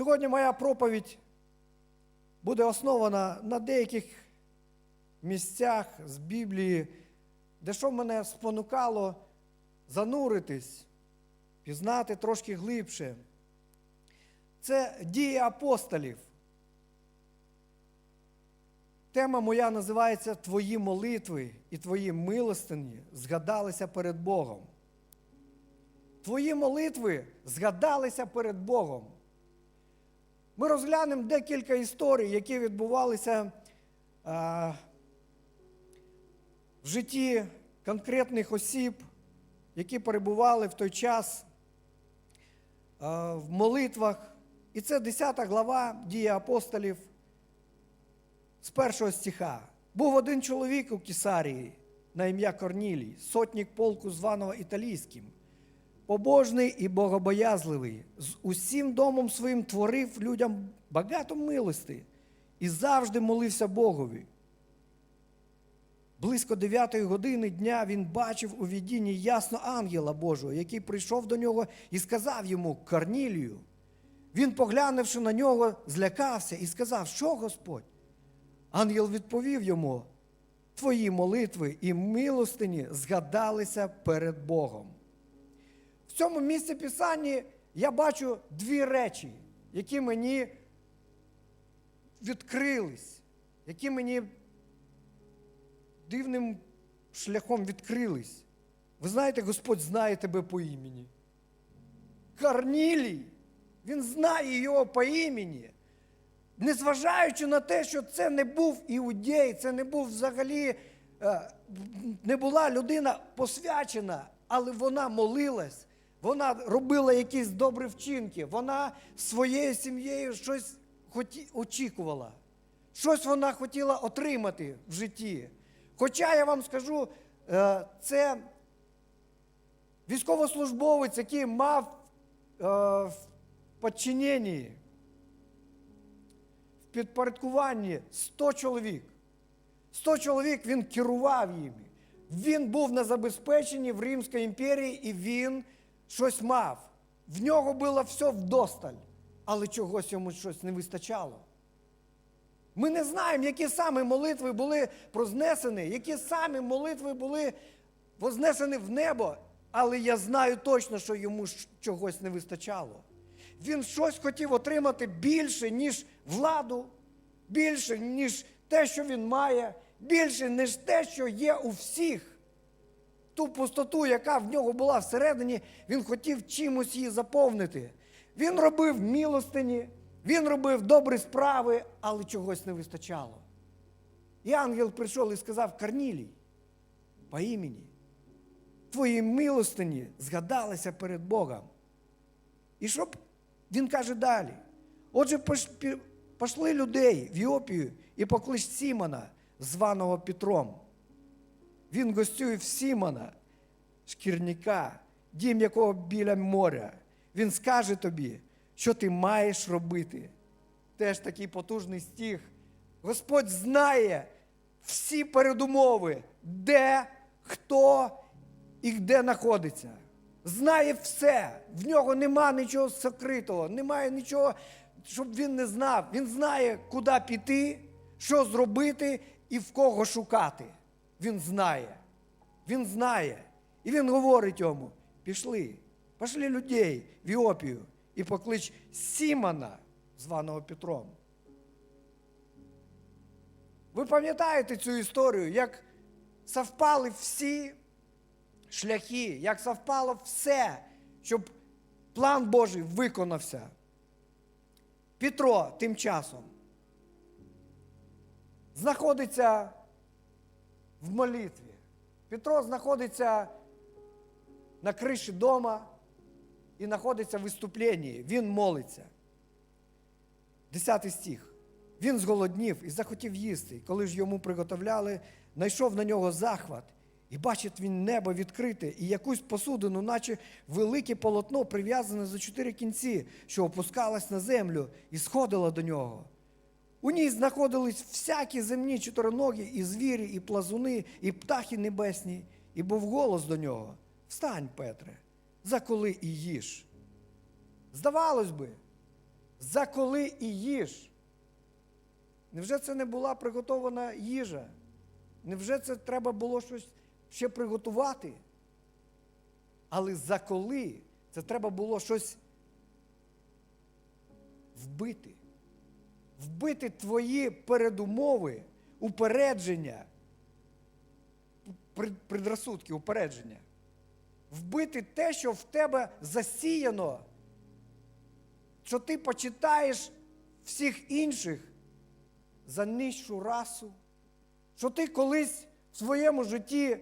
Сьогодні моя проповідь буде основана на деяких місцях з Біблії, де що мене спонукало зануритись, пізнати трошки глибше. Це дії апостолів. Тема моя називається Твої молитви і твої милостині згадалися перед Богом. Твої молитви згадалися перед Богом. Ми розглянемо декілька історій, які відбувалися а, в житті конкретних осіб, які перебували в той час а, в молитвах. І це 10 глава дії апостолів з першого стиха. Був один чоловік у Кесарії на ім'я Корнілій, сотник полку, званого італійським, побожний і богобоязливий, з усім домом своїм творив людям багато милости і завжди молився Богові. Близько дев'ятої години дня він бачив у відінні ясно ангела Божого, який прийшов до нього і сказав йому Корнілію. Він, поглянувши на нього, злякався і сказав, що Господь? Ангел відповів йому: Твої молитви і милостині згадалися перед Богом. В цьому місці Писання я бачу дві речі, які мені відкрились, які мені дивним шляхом відкрились. Ви знаєте, Господь знає тебе по імені. Корнілій, він знає його по імені. Незважаючи на те, що це не був іудей, це не був взагалі, е, не була людина посвячена, але вона молилась, вона робила якісь добрі вчинки, вона своєю сім'єю щось очікувала, щось вона хотіла отримати в житті. Хоча я вам скажу, е, це військовослужбовець, який мав е, в підчиненні в підпорядкуванні 100 чоловік. 100 чоловік він керував їми. Він був на забезпеченні в Римській імперії і він щось мав. В нього було все вдосталь, але чогось йому щось не вистачало. Ми не знаємо, які саме молитви були прознесені, які саме молитви були вознесені в небо, але я знаю точно, що йому чогось не вистачало. Він щось хотів отримати більше, ніж владу, більше, ніж те, що він має, більше, ніж те, що є у всіх. Ту пустоту, яка в нього була всередині, він хотів чимось її заповнити. Він робив милостині, він робив добрі справи, але чогось не вистачало. І ангел прийшов і сказав: Корнілій, по імені, твої милостині згадалися перед Богом. І щоб він каже далі. Отже, пошли людей в Іопію і поклич Сімона, званого Петром. Він гостює в Сімона, шкірника, дім якого біля моря. Він скаже тобі, що ти маєш робити. Теж такий потужний стіг. Господь знає всі передумови, де, хто і де знаходиться. Знає все. В нього нема нічого сокритого, немає нічого, щоб він не знав. Він знає, куди піти, що зробити і в кого шукати. Він знає. Він знає. І він говорить йому: пішли, пошли людей в Іопію і поклич Сімона, званого Петром. Ви пам'ятаєте цю історію, як совпали всі шляхи, як совпало все, щоб план Божий виконався. Петро тим часом знаходиться в молитві. Петро знаходиться на криші дома і знаходиться в виступленні. Він молиться. Десятий стих. Він зголоднів і захотів їсти. Коли ж йому приготовляли, знайшов на нього захват. І бачить він небо відкрите, і якусь посудину, наче велике полотно, прив'язане за чотири кінці, що опускалось на землю і сходило до нього. У ній знаходились всякі земні чотириногі, і звірі, і плазуни, і птахи небесні, і був голос до нього: Встань, Петре, заколи і їж. Здавалось би, заколи і їж. Невже це не була приготована їжа? Невже це треба було щось ще приготувати? Але заколи це треба було щось вбити. Вбити твої передумови, упередження, пред- предрасудки, упередження. Вбити те, що в тебе засіяно, що ти почитаєш всіх інших за нижчу расу, що ти колись в своєму житті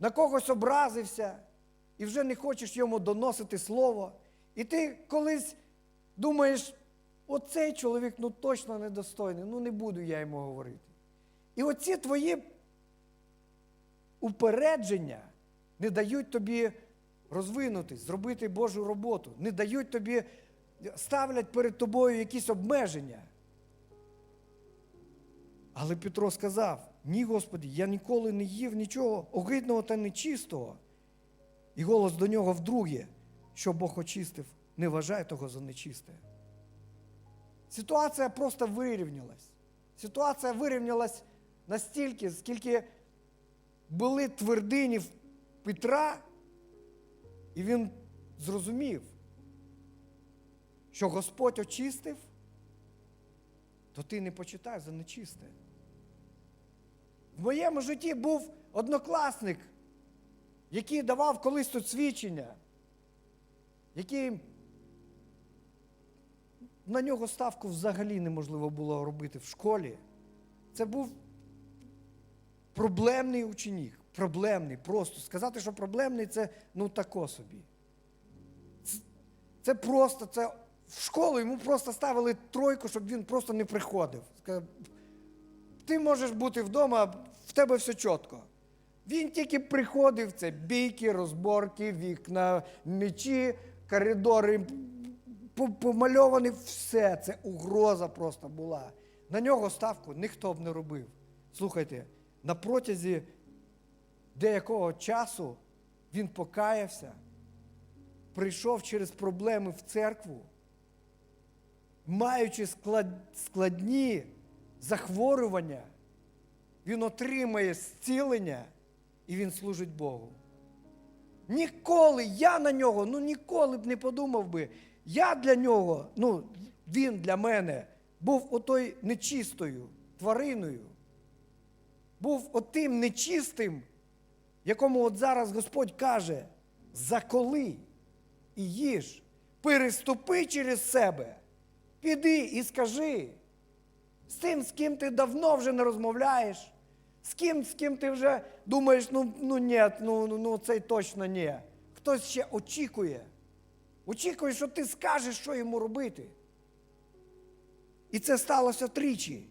на когось образився і вже не хочеш йому доносити слово. І ти колись думаєш, оцей чоловік ну точно недостойний, ну не буду я йому говорити. І оці твої упередження не дають тобі розвинутись, зробити Божу роботу, не дають тобі, ставлять перед тобою якісь обмеження. Але Петро сказав: ні, Господи, я ніколи не їв нічого огидного та нечистого. І голос до нього вдруге, що Бог очистив, не вважай того за нечисте. Ситуація просто вирівнялась. Ситуація вирівнялась настільки, скільки були твердині Петра, і він зрозумів, що Господь очистив, то ти не почитай за нечисте. В моєму житті був однокласник, який давав колись тут свідчення, який на нього ставку взагалі неможливо було робити в школі. Це був проблемний ученик. Проблемний, просто. Сказати, що проблемний, це ну тако собі. Це, це просто, це в школу йому просто ставили тройку, щоб він просто не приходив. Сказав, ти можеш бути вдома, в тебе все чітко. Він тільки приходив, це бійки, розборки, вікна, мечі, коридори, по- помальовані, все. Це угроза просто була. На нього ставку ніхто б не робив. Слухайте, на протязі деякого часу він покаявся, прийшов через проблеми в церкву, маючи склад- складні захворювання, він отримає зцілення і він служить Богу. Ніколи я на нього, ну ніколи б не подумав би. Я для нього, ну, він для мене був отой нечистою твариною. Був отим нечистим, якому от зараз Господь каже: заколи і їж, переступи через себе, піди і скажи з тим, з ким ти давно вже не розмовляєш, з ким, з ким ти вже думаєш, ну, ну ні, ну, ну, ну цей точно ні. Хтось ще очікує. Очікує, що ти скажеш, що йому робити. І це сталося тричі.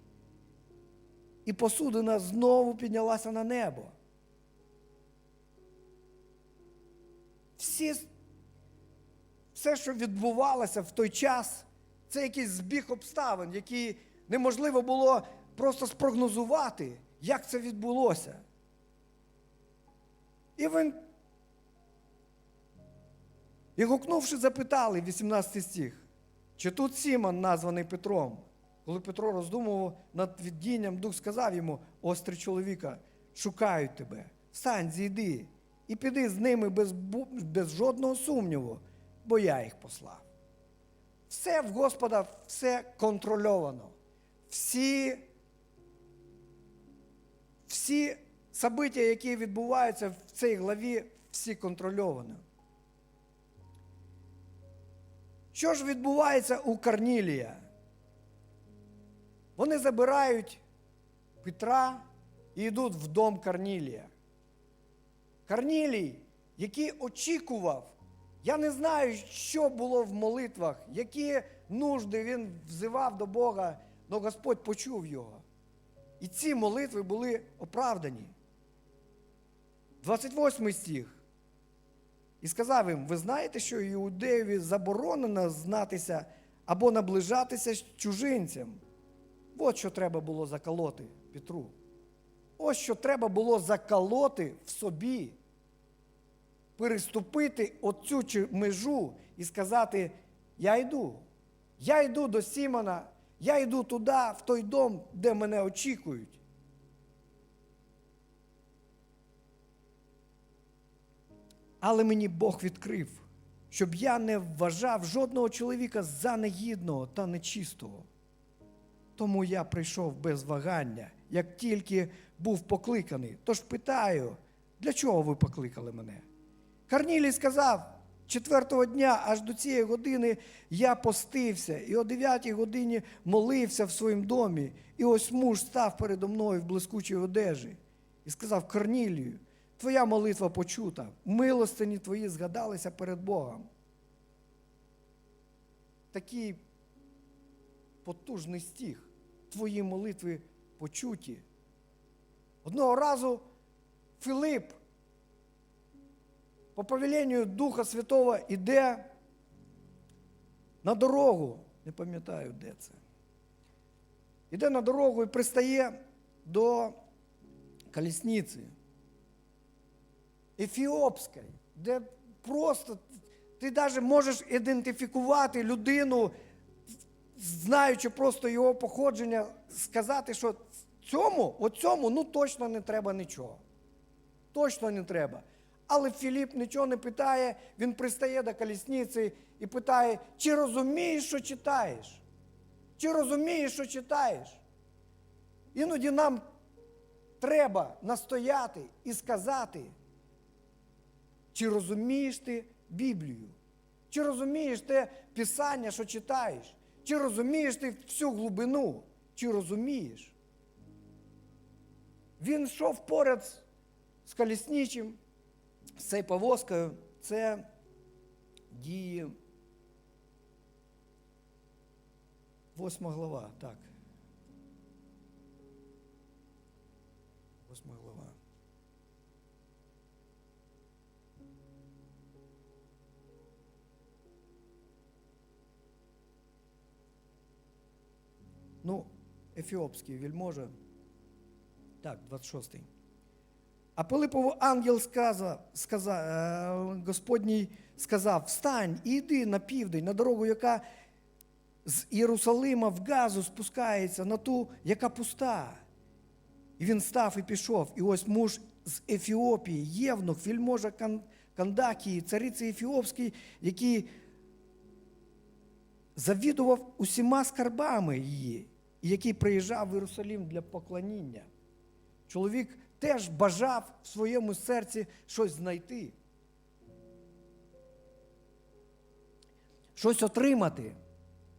І посудина знову піднялася на небо. Всі, все, що відбувалося в той час, це якийсь збіг обставин, які неможливо було просто спрогнозувати, як це відбулося. І він, і гукнувши, запитали, 18 стих, чи тут Сімон, названий Петром? Коли Петро роздумував над віддінням, Дух сказав йому, острий чоловіка, шукають тебе, встань, зійди, і піди з ними без, без жодного сумніву, бо я їх послав. Все в Господа, все контрольовано. Всі, всі собиття, які відбуваються в цій главі, всі контрольовані. Що ж відбувається у Корнілія? Вони забирають Петра і йдуть в дом Корнілія. Корнілій, який очікував, я не знаю, що було в молитвах, які нужди він взивав до Бога, але Господь почув його. І ці молитви були оправдані. 28 стих. І сказав їм: ви знаєте, що іудеєві заборонено знатися або наближатися з чужинцям. От що треба було заколоти Петру. Ось що треба було заколоти в собі, переступити оцю межу і сказати: я йду. Я йду до Сімона, я йду туди, в той дом, де мене очікують. Але мені Бог відкрив, щоб я не вважав жодного чоловіка за негідного та нечистого. Тому я прийшов без вагання, як тільки був покликаний. Тож питаю, для чого ви покликали мене? Карнілій сказав, четвертого дня аж до цієї години я постився, і о дев'ятій годині молився в своїм домі. І ось муж став передо мною в блискучій одежі і сказав Корнілію, твоя молитва почута, милостині твої згадалися перед Богом. Такий потужний стіг, твої молитви почуті. Одного разу Филип по повеленню Духа Святого іде на дорогу, не пам'ятаю, де це. Іде на дорогу і пристає до колісниці Ефіопської, де просто ти навіть можеш ідентифікувати людину, знаючи просто його походження, сказати, що цьому, от цьому, ну точно не треба нічого. Точно не треба. Але Філіп нічого не питає, він пристає до колісниці і питає, чи розумієш, що читаєш? Чи розумієш, що читаєш? Іноді нам треба настояти і сказати, чи розумієш ти Біблію? Чи розумієш те Писання, що читаєш? Чи розумієш ти всю глибину? Чи розумієш? Він йшов поряд з- колісничим, з цією повозкою. Це діє. Восьма глава, так. Ну, ефіопський вельможа. Так, 26. А Пилипову ангел сказав, сказав, е, Господній сказав: Встань і йди на південь, на дорогу, яка з Єрусалима в Газу спускається, на ту, яка пуста. І він став і пішов. І ось муж з Ефіопії, Євнух, вільможа Кандакії, цариці Ефіопській, який завідував усіма скарбами її, і який приїжджав в Єрусалим для поклоніння. Чоловік теж бажав в своєму серці щось знайти, щось отримати,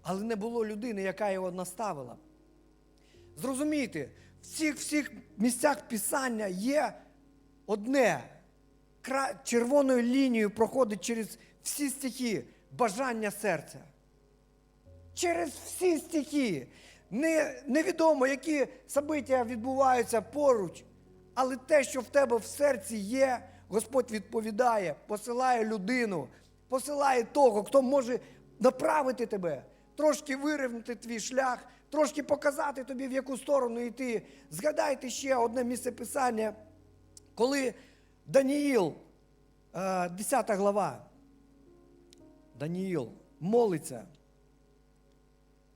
але не було людини, яка його наставила. Зрозумійте, в цих всіх місцях Писання є одне. Червоною лінією проходить через всі стихи бажання серця. Через всі стихи. Не, невідомо, які собиття відбуваються поруч, але те, що в тебе в серці є, Господь відповідає, посилає людину, посилає того, хто може направити тебе, трошки вирівняти твій шлях, трошки показати тобі, в яку сторону йти. Згадайте ще одне місце писання, коли Даніїл, е, 10 глава, Даніїл молиться.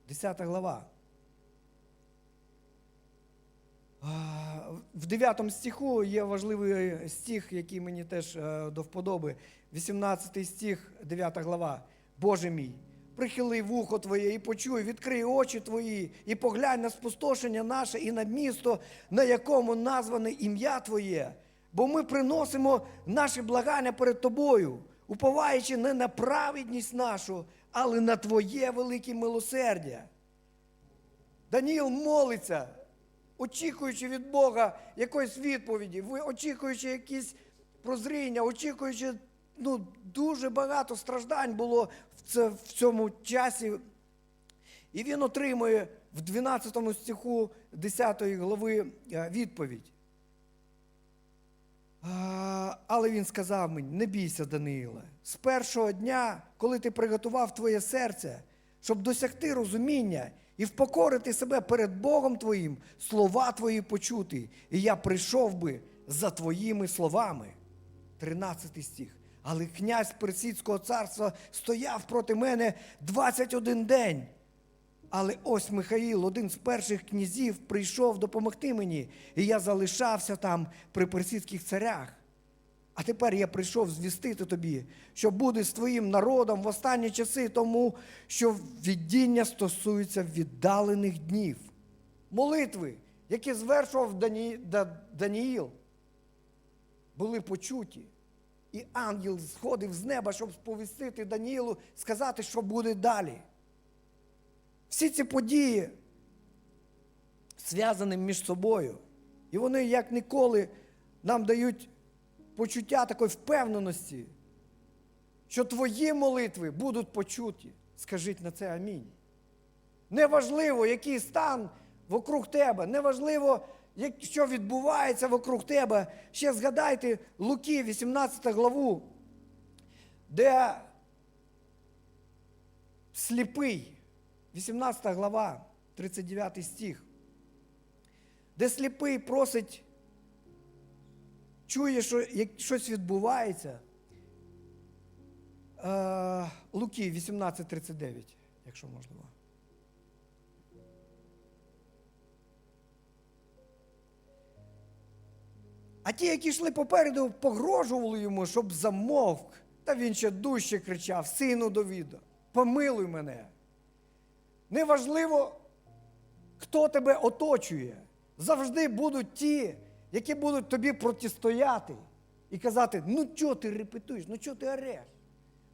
10 глава. А, В 9 стиху є важливий стих, який мені теж е, до вподоби. 18 стих, 9 глава. Боже мій, прихили вухо Твоє і почуй, відкрий очі Твої, і поглянь на спустошення наше і на місто, на якому назване ім'я Твоє. Бо ми приносимо наші благання перед Тобою, уповаючи не на праведність нашу, але на Твоє велике милосердя. Даніїл молиться, очікуючи від Бога якоїсь відповіді, очікуючи якісь прозріння, очікуючи, ну, дуже багато страждань було в цьому часі. І він отримує в 12 стиху 10 глави е, відповідь. Але він сказав мені: не бійся, Даниїле, з першого дня, коли ти приготував твоє серце, щоб досягти розуміння і впокорити себе перед Богом твоїм, слова твої почути, і я прийшов би за твоїми словами. 13 стих. Але князь Персидського царства стояв проти мене 21 день. Але ось Михаїл, один з перших князів, прийшов допомогти мені, і я залишався там при персидських царях. А тепер я прийшов звістити тобі, що буде з твоїм народом в останні часи, тому що віддіння стосується віддалених днів. Молитви, які звершував Дані... Да- Даніїл, були почуті. І ангел сходив з неба, щоб сповістити Даніїлу, сказати, що буде далі. Всі ці події зв'язані між собою. І вони як ніколи нам дають почуття такої впевненості, що твої молитви будуть почуті. Скажіть на це амінь. Неважливо, який стан вокруг тебе, неважливо, що відбувається вокруг тебе. Ще згадайте Луки, 18 главу, де сліпий, 18 глава, 39 стих, де сліпий просить, чує, що щось відбувається. Е, Луки 18.39, якщо можливо. А ті, які йшли попереду, погрожували йому, щоб замовк. Та він ще дужче кричав: Сину Давіда, помилуй мене. Неважливо, хто тебе оточує. Завжди будуть ті, які будуть тобі протистояти і казати: ну чого ти репетуєш, ну чого ти ореш?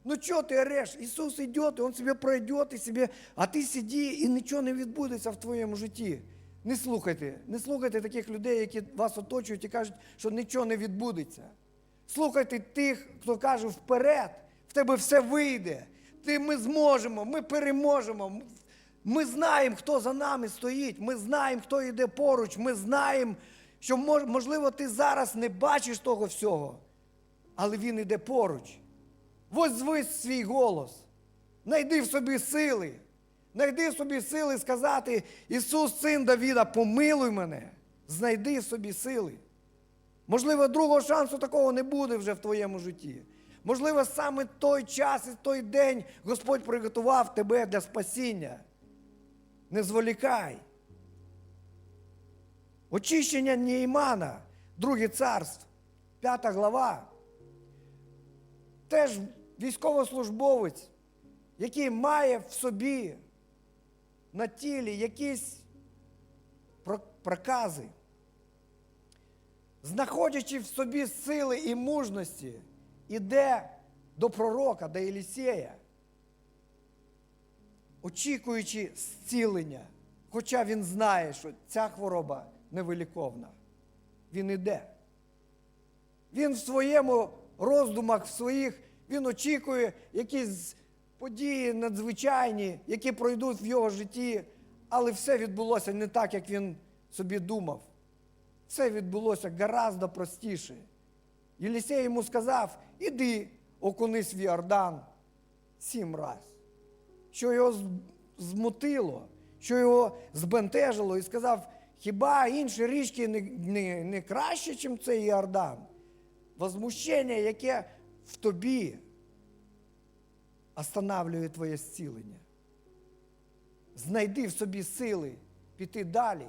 Ну чого ти ореш? Ісус йде, Він себе пройде, і себе, а ти сиді і нічого не відбудеться в твоєму житті. Не слухайте, не слухайте таких людей, які вас оточують і кажуть, що нічого не відбудеться. Слухайте тих, хто каже вперед, в тебе все вийде. Ти, ми зможемо, ми переможемо. Ми знаємо, хто за нами стоїть. Ми знаємо, хто йде поруч. Ми знаємо, що можливо ти зараз не бачиш того всього, але він іде поруч. Возвись свій голос. Найди в собі сили. Найди в собі сили сказати, Ісус, син Давіда, помилуй мене. Знайди в собі сили. Можливо, другого шансу такого не буде вже в твоєму житті. Можливо, саме той час і той день Господь приготував тебе для спасіння. Не зволікай. Очищення Неймана, друге царство, п'ята глава. Теж військовослужбовець, який має в собі на тілі якісь прокази, знаходячи в собі сили і мужності, іде до пророка, до Єлісея, очікуючи зцілення, хоча він знає, що ця хвороба невиліковна. Він іде. Він в своєму роздумах, в своїх, він очікує якісь події надзвичайні, які пройдуть в його житті, але все відбулося не так, як він собі думав. Все відбулося гораздо простіше. Єлісей йому сказав: іди, окунись в Йордан сім раз. Що його змутило, що його збентежило, і сказав, хіба інші річки не, не, не краще, ніж цей Йордан? Возмущення, яке в тобі останавлює твоє зцілення. Знайди в собі сили піти далі.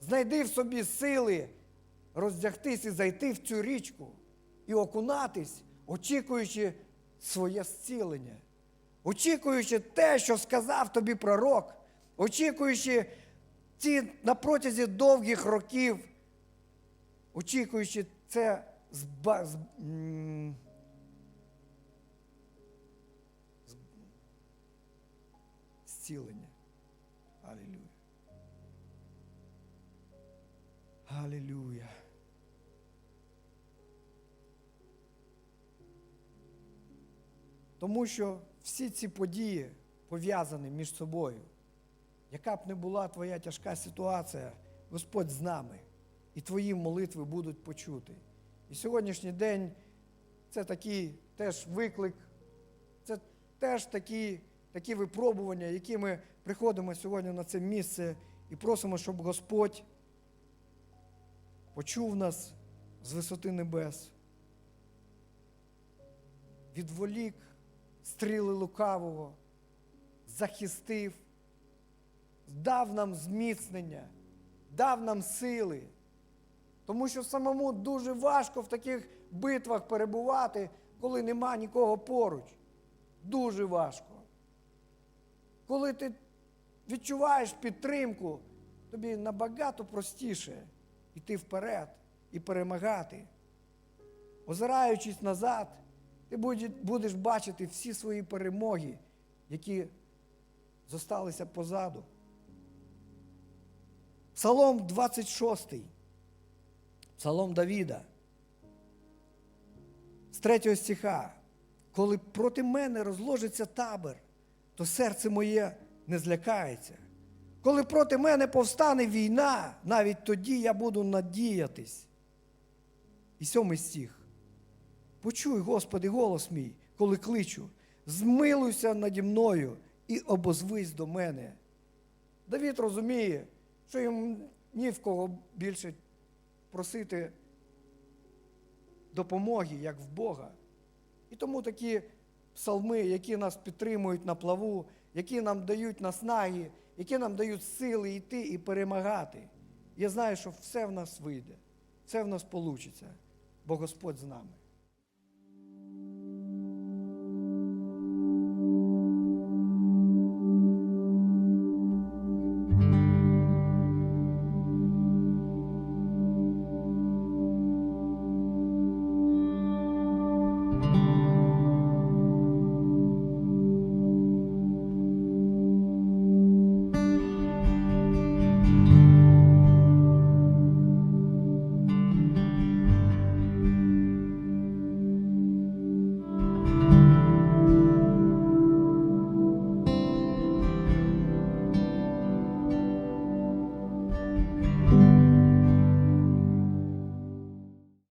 Знайди в собі сили роздягтись і зайти в цю річку і окунатись, очікуючи своє зцілення, очікуючи те, що сказав тобі пророк, очікуючи ці на протязі довгих років, очікуючи це зба, з, м, з- зцілення. Алілюя. Алілюя. Тому що всі ці події пов'язані між собою. Яка б не була твоя тяжка ситуація, Господь з нами, і твої молитви будуть почуті. І сьогоднішній день це такий теж виклик, це теж такі, такі випробування, які ми приходимо сьогодні на це місце і просимо, щоб Господь почув нас з висоти небес відволік стріли лукавого, захистив, дав нам зміцнення, дав нам сили. Тому що самому дуже важко в таких битвах перебувати, коли нема нікого поруч. Дуже важко. Коли ти відчуваєш підтримку, тобі набагато простіше йти вперед і перемагати. Озираючись назад, ти будеш бачити всі свої перемоги, які зосталися позаду. Псалом 26, Псалом Давіда, з третього стиха. Коли проти мене розложиться табор, то серце моє не злякається. Коли проти мене повстане війна, навіть тоді я буду надіятись. І сьомий стих. Почуй, Господи, голос мій, коли кличу, змилуйся наді мною і обозвись до мене. Давід розуміє, що йому ні в кого більше просити допомоги, як в Бога. І тому такі псалми, які нас підтримують на плаву, які нам дають наснаги, які нам дають сили йти і перемагати. Я знаю, що все в нас вийде, все в нас вийде, бо Господь з нами.